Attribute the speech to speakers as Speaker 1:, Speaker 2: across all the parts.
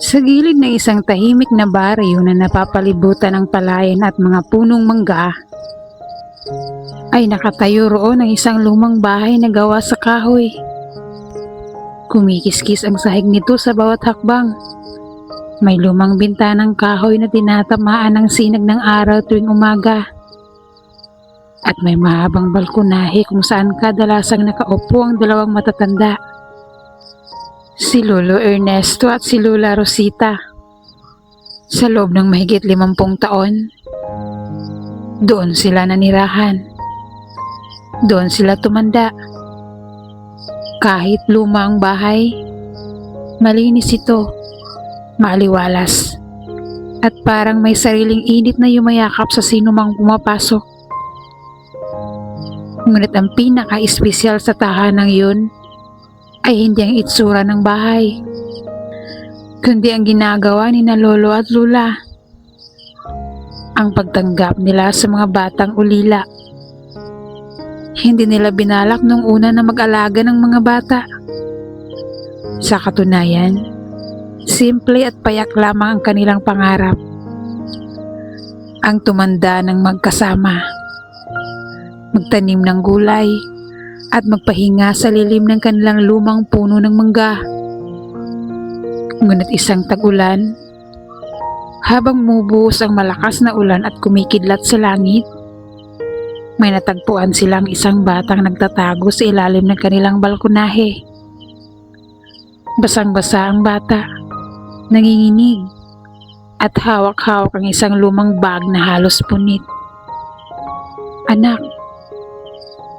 Speaker 1: Sa gilid ng isang tahimik na baryo na napapalibutan ng palayan at mga punong mangga, ay nakatayo roon ang isang lumang bahay na gawa sa kahoy. Kumikiskis ang sahig nito sa bawat hakbang. May lumang bintanang kahoy na tinatamaan ng sinag ng araw tuwing umaga. At may mahabang balkonahe kung saan kadalasang nakaupo ang dalawang matatanda. Si Lolo Ernesto at si Lola Rosita. Sa loob ng mahigit limampung taon, doon sila nanirahan. Doon sila tumanda. Kahit luma ang bahay, malinis ito, maaliwalas, at parang may sariling init na yumayakap sa sinumang pumapasok. Ngunit ang pinaka-espesyal sa tahanang yun ay hindi ang itsura ng bahay, kundi ang ginagawa ni na lolo at lula. Ang pagtanggap nila sa mga batang ulila. Hindi nila binalak nung una na mag-alaga ng mga bata. Sa katunayan, simple at payak lamang ang kanilang pangarap. Ang tumanda ng magkasama. Magtanim ng gulay at magpahinga sa lilim ng kanilang lumang puno ng mangga. Ngunit isang tag-ulan, habang mubuhos ang malakas na ulan at kumikidlat sa langit, may natagpuan silang isang batang nagtatago sa ilalim ng kanilang balkonahe. Basang-basa ang bata, nanginginig, at hawak-hawak ang isang lumang bag na halos punit. Anak,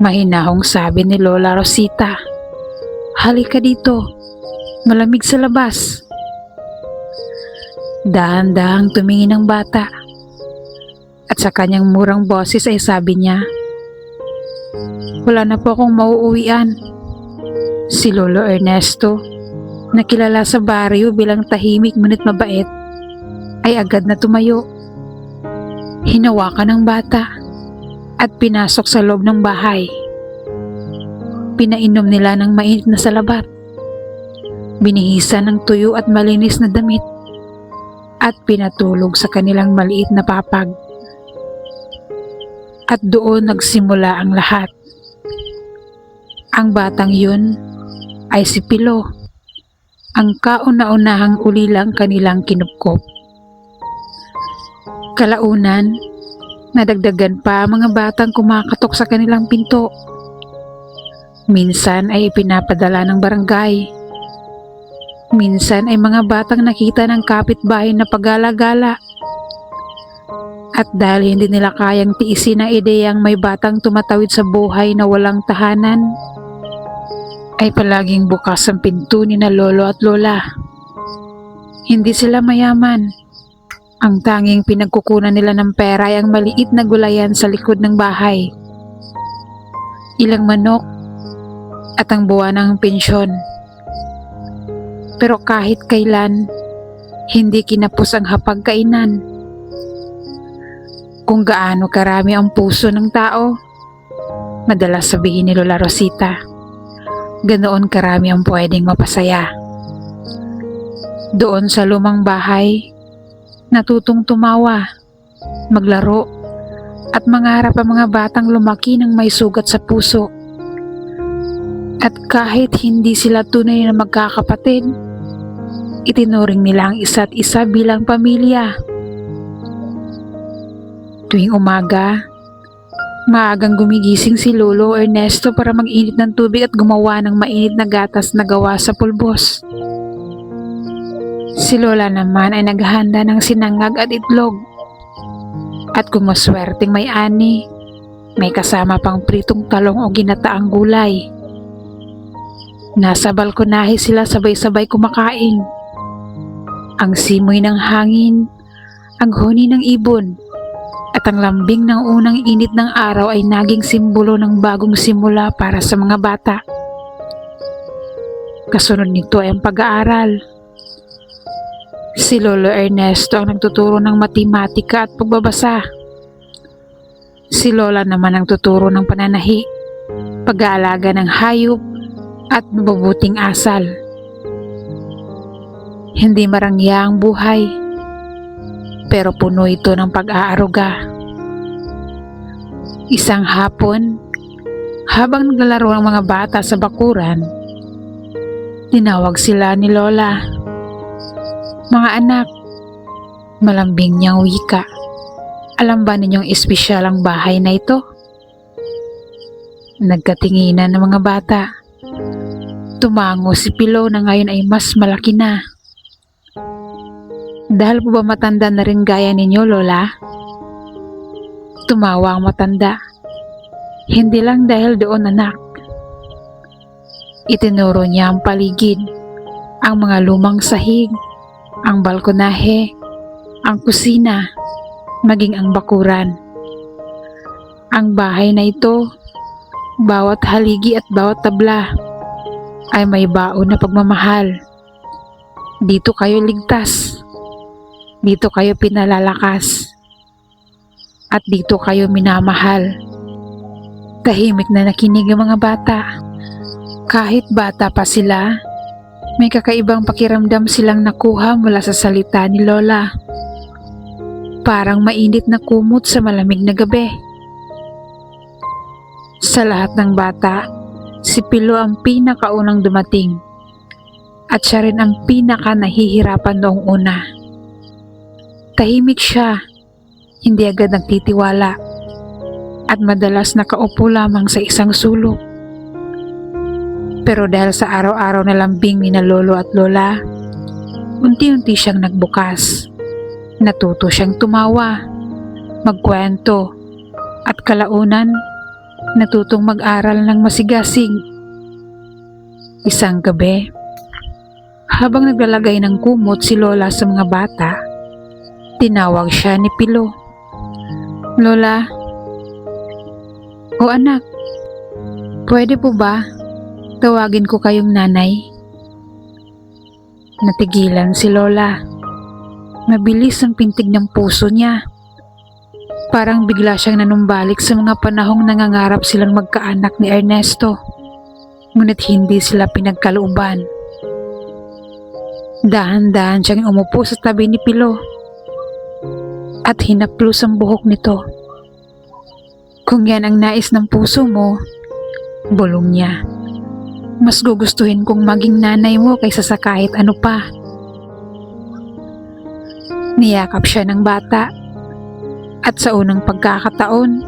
Speaker 1: Mahinahong sabi ni Lola Rosita. Halika dito. Malamig sa labas. Dahan-dahang tumingin ang bata. At sa kanyang murang boses ay sabi niya, Wala na po akong mauuwian. Si Lolo Ernesto, na kilala sa baryo bilang tahimik ngunit mabait, ay agad na tumayo. Hinawakan ng bata at pinasok sa loob ng bahay. Pinainom nila ng mainit na salabat. Binihisan ng tuyo at malinis na damit at pinatulog sa kanilang maliit na papag. At doon nagsimula ang lahat. Ang batang yun ay si Pilo, ang kauna-unahang ulilang kanilang kinupkop. Kalaunan, Nadagdagan pa mga batang kumakatok sa kanilang pinto. Minsan ay ipinapadala ng barangay. Minsan ay mga batang nakita ng kapitbahay na pagala-gala. At dahil hindi nila kayang tiisin ang ideyang may batang tumatawid sa buhay na walang tahanan, ay palaging bukas ang pinto ni na lolo at lola. Hindi sila mayaman ang tanging pinagkukunan nila ng pera ay ang maliit na gulayan sa likod ng bahay. Ilang manok at ang buwan ng pensyon. Pero kahit kailan, hindi kinapos ang hapagkainan. Kung gaano karami ang puso ng tao, madalas sabihin ni Lola Rosita, ganoon karami ang pwedeng mapasaya. Doon sa lumang bahay, natutong tumawa, maglaro, at mangarap ang mga batang lumaki ng may sugat sa puso. At kahit hindi sila tunay na magkakapatid, itinuring nila ang isa't isa bilang pamilya. Tuwing umaga, maagang gumigising si Lolo Ernesto para mag-init ng tubig at gumawa ng mainit na gatas na gawa sa pulbos. Si Lola naman ay naghahanda ng sinangag at itlog. At kung maswerteng may ani, may kasama pang pritong talong o ginataang gulay. Nasa balkonahe sila sabay-sabay kumakain. Ang simoy ng hangin, ang huni ng ibon, at ang lambing ng unang init ng araw ay naging simbolo ng bagong simula para sa mga bata. Kasunod nito ay ang pag-aaral. Si Lolo Ernesto ang nagtuturo ng matematika at pagbabasa. Si Lola naman ang tuturo ng pananahi, pag-aalaga ng hayop at mabubuting asal. Hindi marangya ang buhay, pero puno ito ng pag-aaruga. Isang hapon, habang naglalaro ang mga bata sa bakuran, tinawag sila ni Lola. Mga anak, malambing niyang wika. Alam ba ninyong espesyal ang bahay na ito? Nagkatinginan ng mga bata. Tumango si Pilo na ngayon ay mas malaki na. Dahil po ba matanda na rin gaya ninyo, Lola? Tumawa ang matanda. Hindi lang dahil doon anak. Itinuro niya ang paligid, ang mga lumang sahig, ang balkonahe, ang kusina, maging ang bakuran. Ang bahay na ito, bawat haligi at bawat tabla ay may baon na pagmamahal. Dito kayo ligtas. Dito kayo pinalalakas. At dito kayo minamahal. Tahimik na nakinig ang mga bata. Kahit bata pa sila, may kakaibang pakiramdam silang nakuha mula sa salita ni Lola. Parang mainit na kumot sa malamig na gabi. Sa lahat ng bata, si Pilo ang pinakaunang dumating. At siya rin ang pinaka nahihirapan noong una. Tahimik siya, hindi agad nagtitiwala. At madalas nakaupo lamang sa isang sulok. Pero dahil sa araw-araw na lambing ni na lolo at lola, unti-unti siyang nagbukas. Natuto siyang tumawa, magkwento, at kalaunan, natutong mag-aral ng masigasig. Isang gabi, habang naglalagay ng kumot si Lola sa mga bata, tinawag siya ni Pilo. Lola, o anak, pwede po ba tawagin ko kayong nanay? Natigilan si Lola. Mabilis ang pintig ng puso niya. Parang bigla siyang nanumbalik sa mga panahong nangangarap silang magkaanak ni Ernesto. Ngunit hindi sila pinagkalooban. Dahan-dahan siyang umupo sa tabi ni Pilo at hinaplos ang buhok nito. Kung yan ang nais ng puso mo, bulong niya. Mas gugustuhin kong maging nanay mo kaysa sa kahit ano pa. Niyakap siya ng bata at sa unang pagkakataon,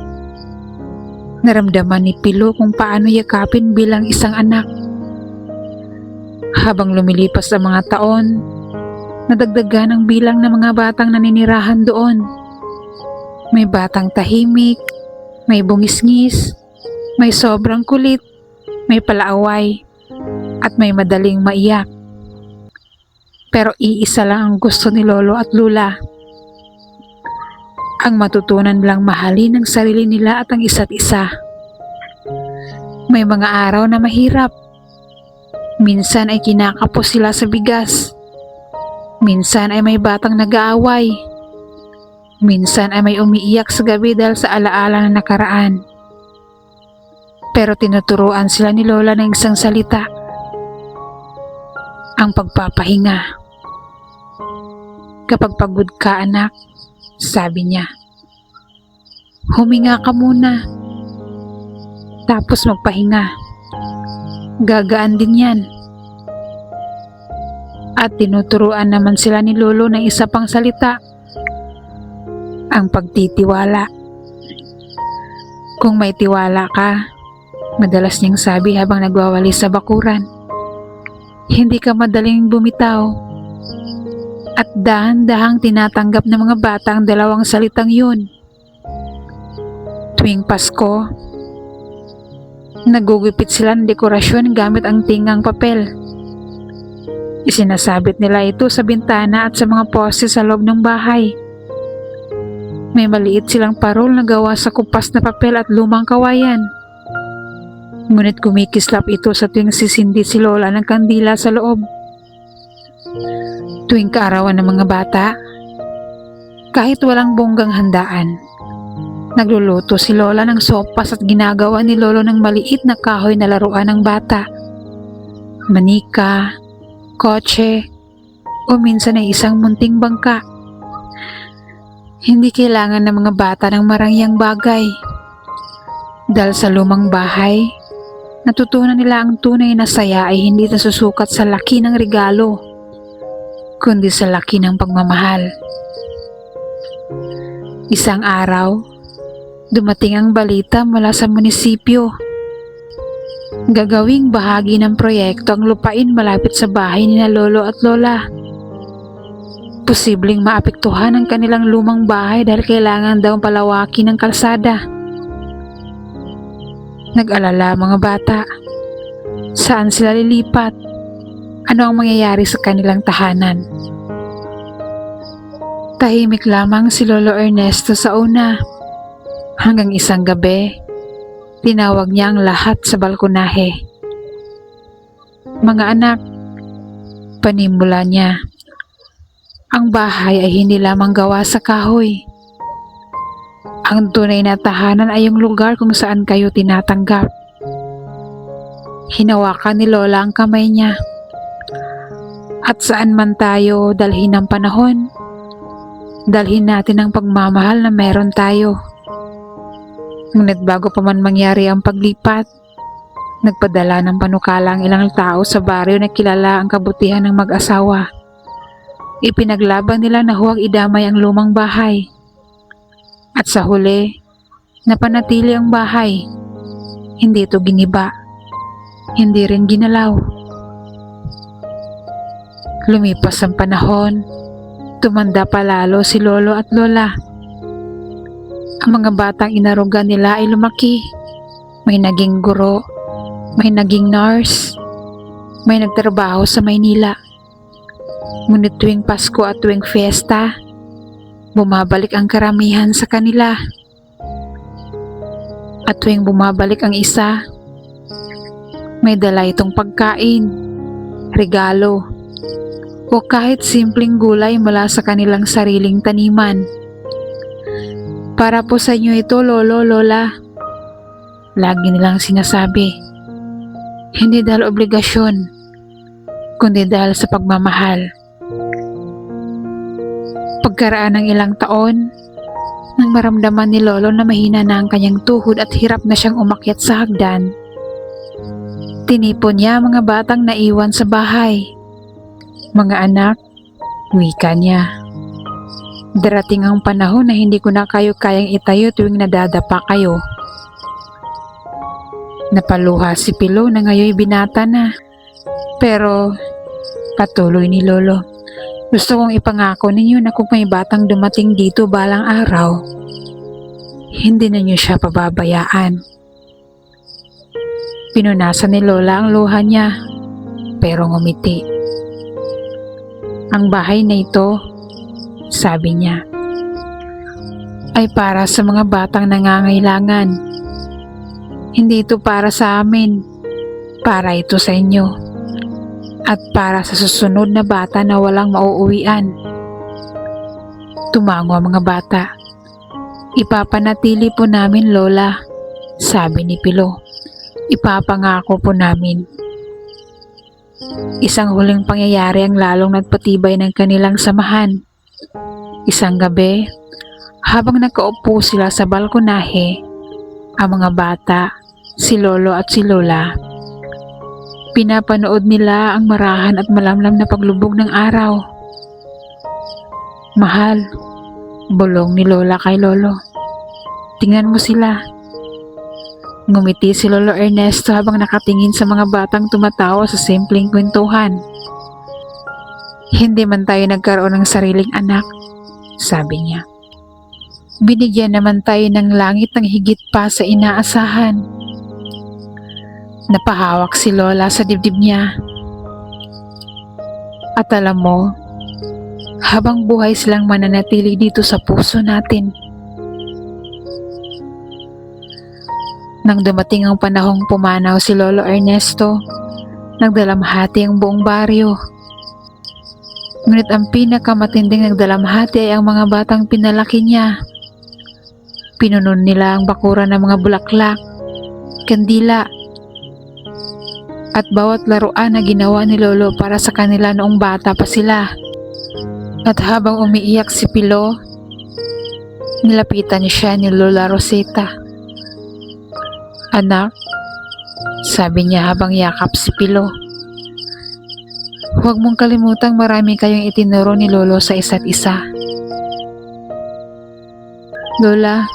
Speaker 1: naramdaman ni Pilo kung paano yakapin bilang isang anak. Habang lumilipas ang mga taon, nadagdagan ang bilang ng mga batang naninirahan doon. May batang tahimik, may bungisngis, may sobrang kulit, may palaaway, at may madaling maiyak. Pero iisa lang ang gusto ni Lolo at Lula. Ang matutunan lang mahalin ang sarili nila at ang isa't isa. May mga araw na mahirap. Minsan ay kinakapos sila sa bigas. Minsan ay may batang nag-aaway. Minsan ay may umiiyak sa gabi dahil sa alaala na nakaraan. Pero tinuturuan sila ni Lola ng isang salita. Ang pagpapahinga. Kapag pagod ka anak, sabi niya. Huminga ka muna. Tapos magpahinga. Gagaan din yan. At tinuturuan naman sila ni Lolo ng isa pang salita. Ang pagtitiwala. Kung may tiwala ka, madalas niyang sabi habang nagwawali sa bakuran. Hindi ka madaling bumitaw. At dahan-dahang tinatanggap ng mga bata ang dalawang salitang yun. Tuwing Pasko, nagugupit sila ng dekorasyon gamit ang tingang papel. Isinasabit nila ito sa bintana at sa mga poste sa loob ng bahay. May maliit silang parol na gawa sa kupas na papel at lumang kawayan. Ngunit kumikislap ito sa tuwing sisindi si Lola ng kandila sa loob. Tuwing kaarawan ng mga bata, kahit walang bonggang handaan, nagluluto si Lola ng sopas at ginagawa ni Lolo ng maliit na kahoy na laruan ng bata. Manika, kotse, o minsan ay isang munting bangka. Hindi kailangan ng mga bata ng marangyang bagay. Dahil sa lumang bahay, natutunan nila ang tunay na saya ay hindi nasusukat sa laki ng regalo, kundi sa laki ng pagmamahal. Isang araw, dumating ang balita mula sa munisipyo. Gagawing bahagi ng proyekto ang lupain malapit sa bahay ni na lolo at lola. Posibleng maapektuhan ang kanilang lumang bahay dahil kailangan daw palawakin ng kalsada. Nag-alala mga bata. Saan sila lilipat? Ano ang mangyayari sa kanilang tahanan? Tahimik lamang si Lolo Ernesto sa una. Hanggang isang gabi, tinawag niya ang lahat sa balkonahe. Mga anak, panimula niya. Ang bahay ay hindi lamang gawa sa kahoy. Ang tunay na tahanan ay yung lugar kung saan kayo tinatanggap. Hinawakan ni Lola ang kamay niya. At saan man tayo dalhin ng panahon, dalhin natin ang pagmamahal na meron tayo. Ngunit bago pa man mangyari ang paglipat, nagpadala ng panukala ang ilang tao sa baryo na kilala ang kabutihan ng mag-asawa. Ipinaglaban nila na huwag idamay ang lumang bahay. At sa huli, napanatili ang bahay. Hindi ito giniba. Hindi rin ginalaw. Lumipas ang panahon, tumanda palalo si lolo at lola. Ang mga batang inaruga nila ay lumaki. May naging guro, may naging nurse, may nagtrabaho sa Maynila. Ngunit tuwing Pasko at tuwing fiesta, bumabalik ang karamihan sa kanila. At tuwing bumabalik ang isa, may dala itong pagkain, regalo, o kahit simpleng gulay mula sa kanilang sariling taniman. Para po sa inyo ito, lolo, lola. Lagi nilang sinasabi. Hindi dahil obligasyon, kundi dahil sa pagmamahal. Pagkaraan ng ilang taon, nang maramdaman ni Lolo na mahina na ang kanyang tuhod at hirap na siyang umakyat sa hagdan, tinipon niya ang mga batang naiwan sa bahay. Mga anak, wika niya. Darating ang panahon na hindi ko na kayo kayang itayo tuwing nadadapa kayo. Napaluha si Pilo na ngayon binata na. Pero, patuloy ni Lolo. Gusto kong ipangako ninyo na kung may batang dumating dito balang araw, hindi na niyo siya pababayaan. Pinunasan ni Lola ang luha niya, pero ngumiti. Ang bahay na ito, sabi niya, ay para sa mga batang nangangailangan. Hindi ito para sa amin, para ito sa inyo at para sa susunod na bata na walang mauuwian. Tumango ang mga bata. Ipapanatili po namin, Lola, sabi ni Pilo. Ipapangako po namin. Isang huling pangyayari ang lalong nagpatibay ng kanilang samahan. Isang gabi, habang nakaupo sila sa balkonahe, ang mga bata, si Lolo at si Lola, Pinapanood nila ang marahan at malamlam na paglubog ng araw. Mahal, bulong ni Lola kay Lolo. Tingnan mo sila. Ngumiti si Lolo Ernesto habang nakatingin sa mga batang tumatawa sa simpleng kwentuhan. Hindi man tayo nagkaroon ng sariling anak, sabi niya. Binigyan naman tayo ng langit ng higit pa sa inaasahan. Napahawak si Lola sa dibdib niya. At alam mo, habang buhay silang mananatili dito sa puso natin. Nang dumating ang panahong pumanaw si Lolo Ernesto, nagdalamhati ang buong baryo. Ngunit ang pinakamatinding nagdalamhati ay ang mga batang pinalaki niya. Pinunon nila ang bakuran ng mga bulaklak, kandila, at bawat laruan na ginawa ni Lolo para sa kanila noong bata pa sila. At habang umiiyak si Pilo, nilapitan siya ni Lola Rosita. Anak, sabi niya habang yakap si Pilo. Huwag mong kalimutang marami kayong itinuro ni Lolo sa isa't isa. Lola,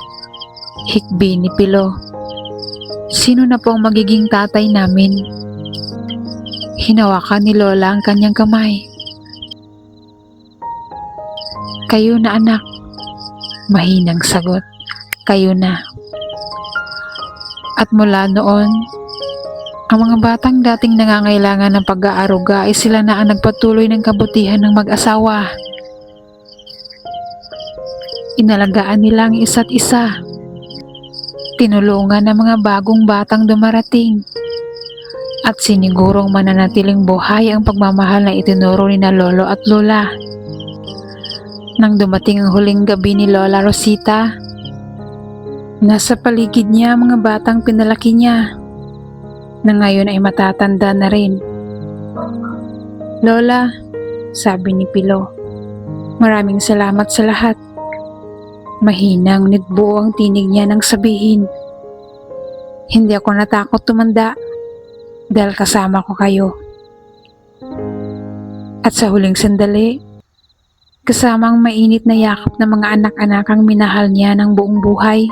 Speaker 1: hikbi ni Pilo. Sino na po ang magiging tatay namin? Hinawakan ni Lola ang kanyang kamay. Kayo na anak. Mahinang sagot. Kayo na. At mula noon, ang mga batang dating nangangailangan ng pag-aaruga ay sila na ang nagpatuloy ng kabutihan ng mag-asawa. Inalagaan nila ang isa't isa. Tinulungan ng mga bagong batang dumarating. At sinigurong mananatiling buhay ang pagmamahal na itinuro ni na lolo at lola. Nang dumating ang huling gabi ni Lola Rosita, nasa paligid niya ang mga batang pinalaki niya na ngayon ay matatanda na rin. Lola, sabi ni Pilo, maraming salamat sa lahat. Mahinang ngunit buo ang tinig niya nang sabihin. Hindi ako natakot tumanda dahil kasama ko kayo. At sa huling sandali, kasama ang mainit na yakap ng mga anak-anakang minahal niya ng buong buhay,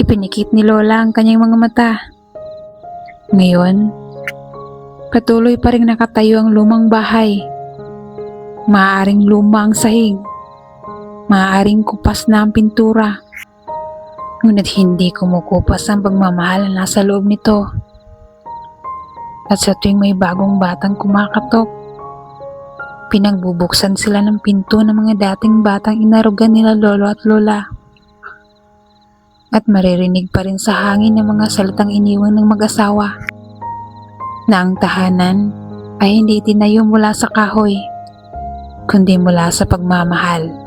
Speaker 1: ipinikit ni Lola ang kanyang mga mata. Ngayon, patuloy pa rin nakatayo ang lumang bahay. Maaaring luma ang sahig. Maaaring kupas na ang pintura. Ngunit hindi kumukupas ang pagmamahal na nasa loob nito. At sa tuwing may bagong batang kumakatok, pinagbubuksan sila ng pinto ng mga dating batang inarugan nila lolo at lola. At maririnig pa rin sa hangin ng mga salitang iniwan ng mag-asawa na ang tahanan ay hindi itinayo mula sa kahoy, kundi mula sa pagmamahal.